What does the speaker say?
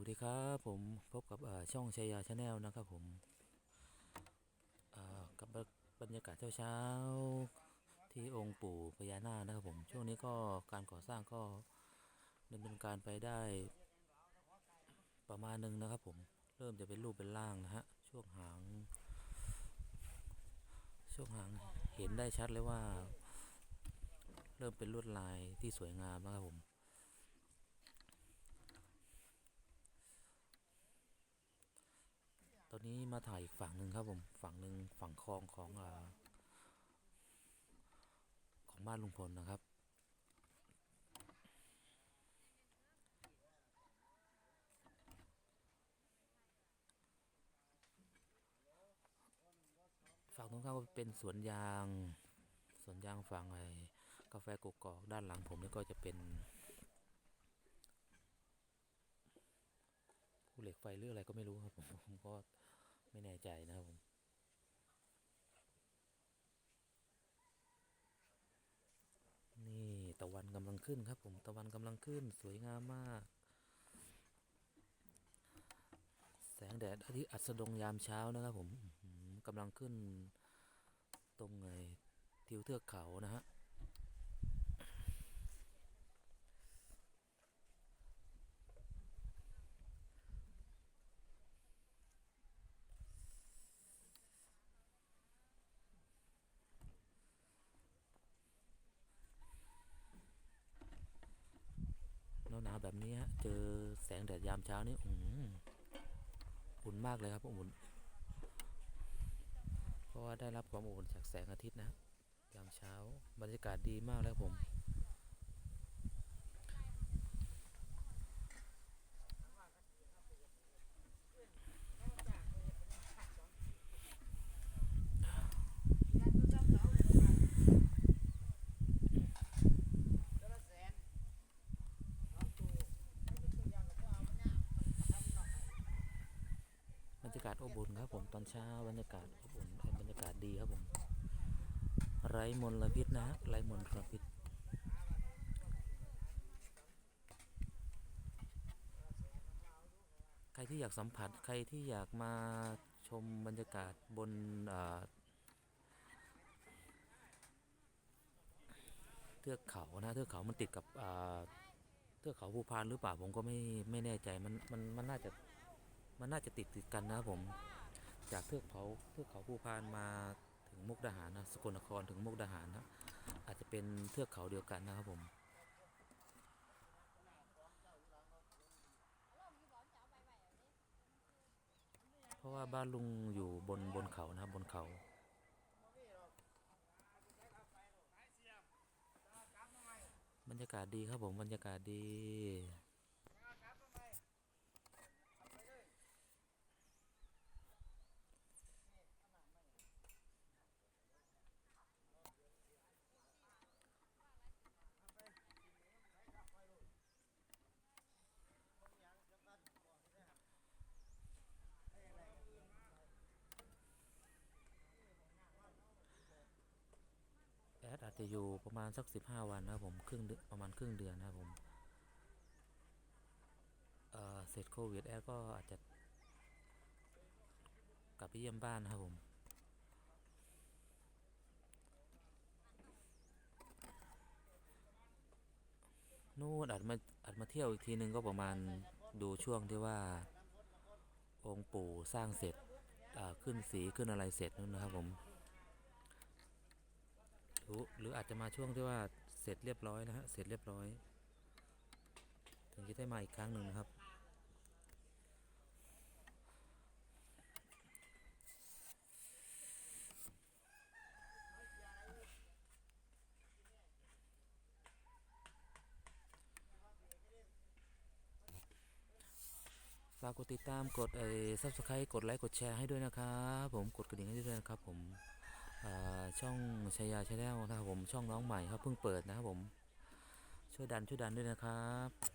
วัสดีครับผมพบกับช่องชัยาชาแนลนะครับผมกับบรบรรยากาศเช้าๆที่องค์ปู่พญานาคนะครับผมช่วงนี้ก็การก่อสร้างก็ดำเนินการไปได้ประมาณหนึ่งนะครับผมเริ่มจะเป็นรูปเป็นร่างนะฮะช่วงหาง ช่วงหางเห็นได้ชัดเลยว่า เริ่มเป็นลวดลายที่สวยงามนะครับผม ตอ นี้มาถ่ายอีกฝั่งหนึ่งครับผม ฝั่งหนึ่งฝั่งคลองของอของบ้านลุงพลนะครับ ฝั่งตรงข้ามก็เป็นสวนยางสวนยางฝั่งไอ้กาแฟกกอกด้านหลังผมนี่ก็จะเป็นภูเหล็กไฟหรืออะไรก็ไม่รู้ครับผมก็ ไม่แน่ใจนะครับผมนี่ตะวันกำลังขึ้นครับผมตะวันกำลังขึ้นสวยงามมาก แสงแดดอาทิตย์อัสดงยามเช้านะครับผมกำลังขึ้นตรงไอ้ทิวเทือกเขานะฮะ หนาวๆแบบนี้ ฮะ เจอแสงแดดยามเช้านี่อุ่นมากเลยครับอุ่น เพราะว่าได้รับความอบอุ่นจากแสงอาทิตย์นะ ยามเช้าบรรยากาศดีมากเลยครับผมากาศอบอุ่นครับผมตอนเช้าบรรยากาศอบอุ่นบรรยากาศดีครับผมไร้มลพิษนะฮะไร้มลพิษใครที่อยากสัมผัสใครที่อยากมาชมบรรยากาศบนเทือกเขานะเทือกเขามันติดกับเทือกเขาภูพานหรือเปล่าผมก็ไม่ไม่แน่ใจมันมันมันน่าจะ มันน่าจะติดติดกันนะผม จากเทือกเขาเทือกเขาภูพานมาถึงมุกดาหารนะสกลนครถึงมุกดาหารนะอาจจะเป็นเทือกเขาเดียวกันนะครับผมเพราะว่าบ้านลุงอยู่บนบนเขานะครับบนเขาบรรยากาศดีครับผมบรรยากาศดี จะอยู่ประมาณสักสิบห้าวันนะครับผมครึ่งประมาณครึ่งเดือนนะครับผมเเสร็จโควิดแอดก็อาจจะกลับไปเยี่ยมบ้านนะครับผมนู่นอาจมาอาจมาเที่ยวอีกทีนึงก็ประมาณดูช่วงที่ว่า องค์ปู่สร้างเสร็จขึ้นสีขึ้นอะไรเสร็จนู่นนะครับผม หรือหรืออาจจะมาช่วงที่ว่าเสร็จเรียบร้อยนะฮะเสร็จเรียบร้อย ถึงจะได้มาอีกครั้งหนึ่งนะครับ ฝากกดติดตามกดไอ้ subscribe กดไลค์กดแชร์ให้ด้วยนะครับผมกดกระดิ่งให้ด้วยนะครับผมอ่า ช่องชายาชาแนลนะครับผมช่องน้องใหม่ครับเพิ่งเปิดนะครับผมช่วยดันช่วยดันด้วยนะครับ